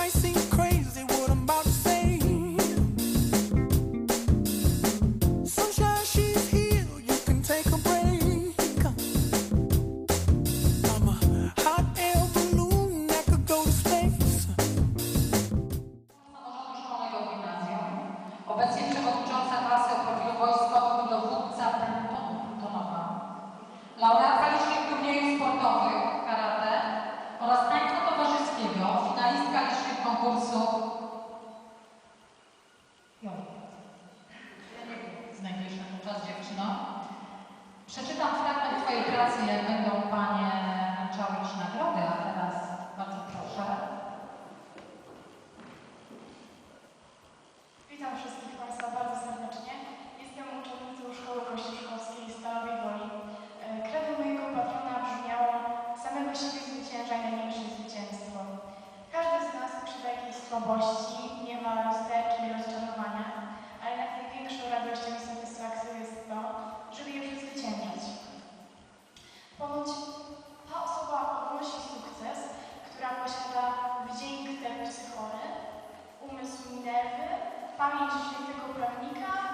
I see. Przeczytam fragment Twojej pracy, jak będą Panie wręczały Ci nagrodę, a teraz bardzo proszę. Witam wszystkich Państwa bardzo serdecznie. Jestem uczennicą Szkoły Kościuszkowskiej z Stalowej Woli. E, Kredo mojego patrona brzmiało samego siebie zwycięża największe zwycięstwo. Każdy z nas przy takiej słabości umysł chory, umysł Minerwy, pamięć świętego prawnika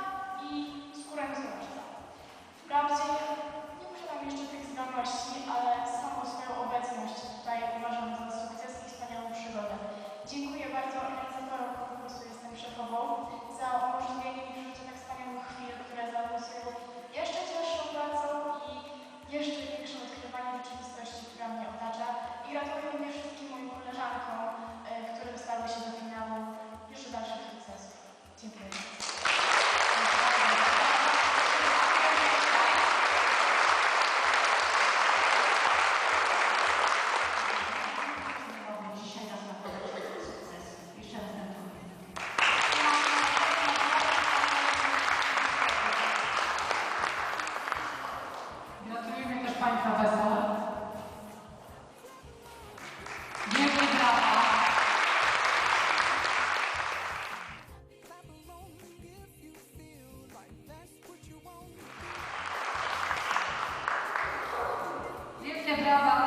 der Bär war